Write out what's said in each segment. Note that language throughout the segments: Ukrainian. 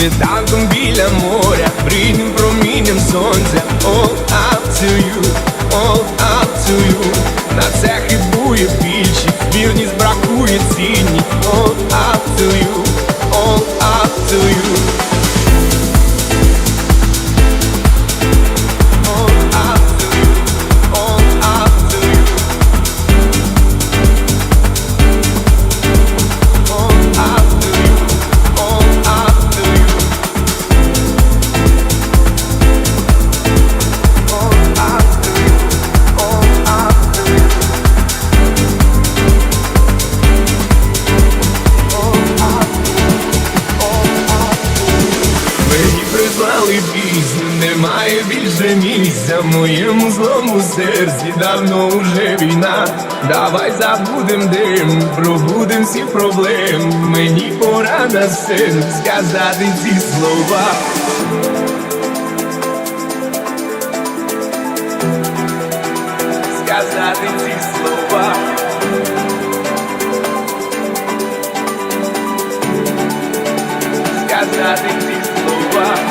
світанком біля моря, рідним промінням сонця, all up to you, all up to you. На це хибує більшість, вірність бракує цінні, all моєму злому серці давно уже війна. Давай забудем дим, пробудем всі проблем. Мені пора на сцену сказати ці слова. Сказати ці слова. Сказати ці слова.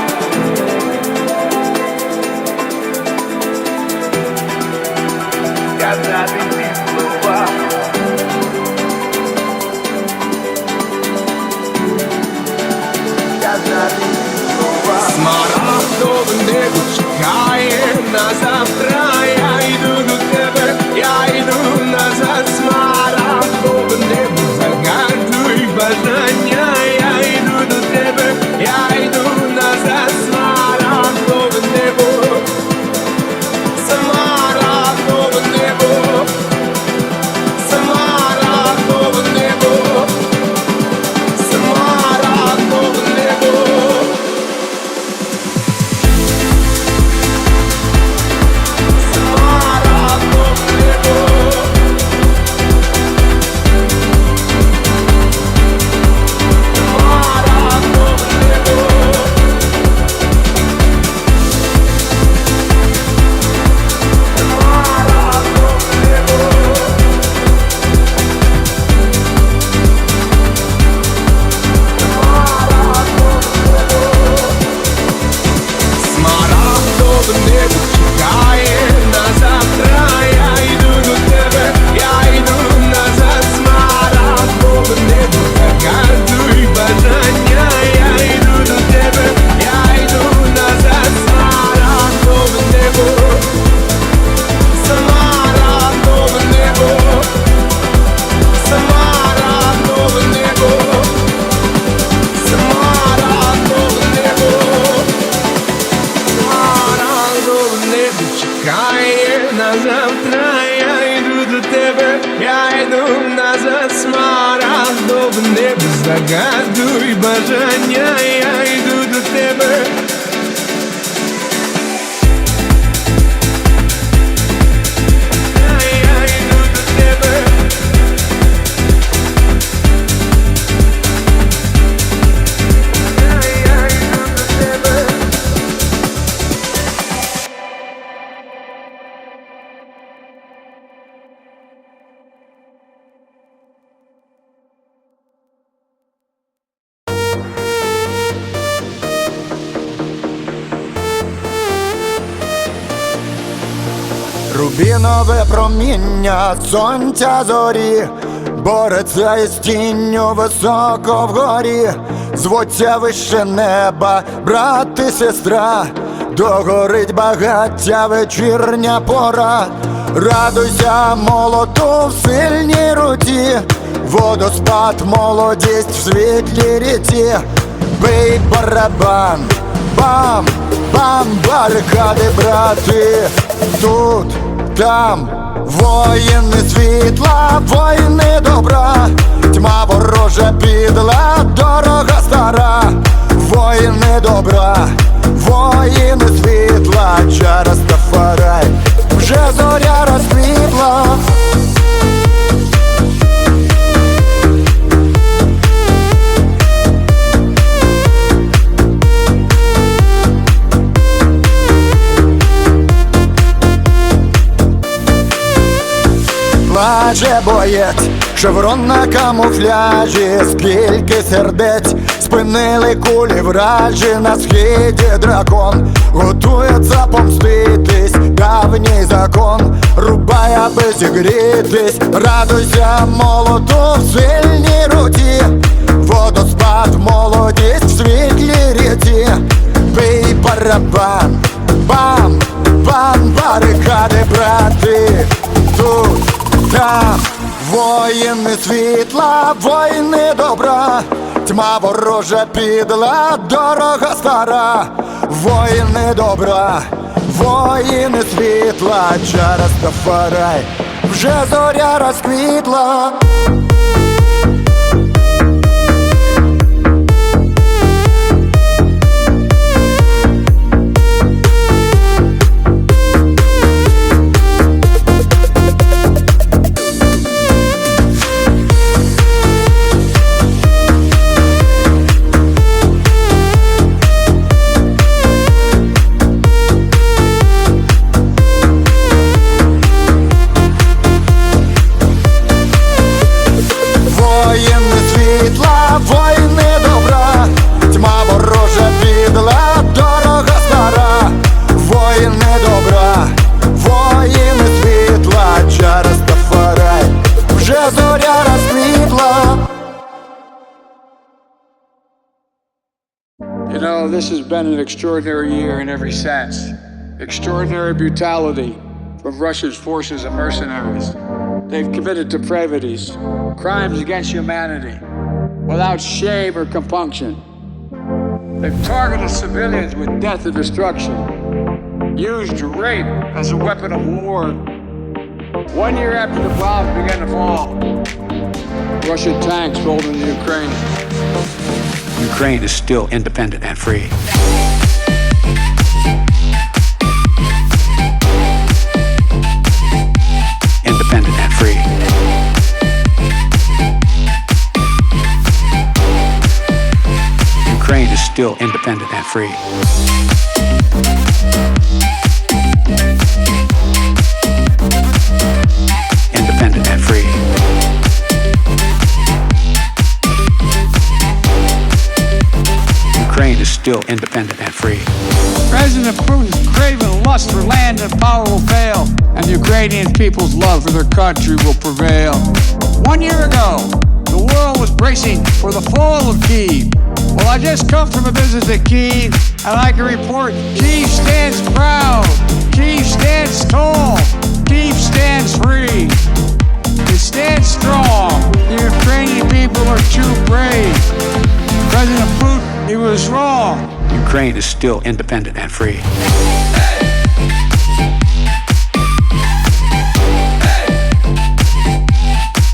Загадуй бажання. Я йду до тебе. Рубінове проміння сонця зорі, бореться із тінню високо вгорі, звуться вище неба, брат і сестра, догорить багаття вечірня пора, радуйся молоту в сильній руці, водоспад, молодість в світлій ріці, бий барабан, бам, бам, барикади, брати, тут, там, воїни світла, воїни добра, тьма ворожа підла, дорога стара, воїни добра, воїни світла, через Тафарай, вже зоря розквітла. Плаче боєць, Шеврон на камуфляжі, скільки сердець спинили кулі вражі на схиді дракон, готується помститись, давній закон, рубай, аби зігрітись, радуйся молоту в сильній руті, водоспад, молодість в світлій ріці, бий барабан, бам, бам, барикади, брати, там. Воїни світла, воїни добра, тьма ворожа підла, дорога стара, воїни добра, воїни світла, через Тафарай, вже зоря розквітла. This has been an extraordinary year in every sense. Extraordinary brutality from Russia's forces and mercenaries. They've committed depravities, crimes against humanity, without shame or compunction. They've targeted civilians with death and destruction, used rape as a weapon of war. One year after the bombs began to fall, Russian tanks rolled into Ukraine. Ukraine is still independent and free. Independent and free. Ukraine is still independent and free. Is still independent and free. President Putin's craving lust for land and power will fail, and the Ukrainian people's love for their country will prevail. One year ago, the world was bracing for the fall of Kiev. Well, I just come from a visit to Kiev, and I can report Kiev stands proud, Kiev stands tall, Kiev stands free. It stands strong. The Ukrainian people are too brave. President Putin, he was wrong. Ukraine is still independent and free.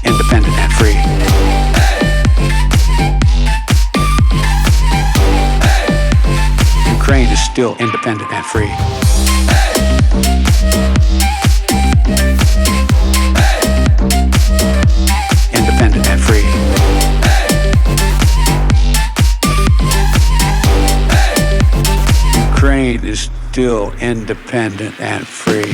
Independent and free. Ukraine is still independent and free. still independent and free.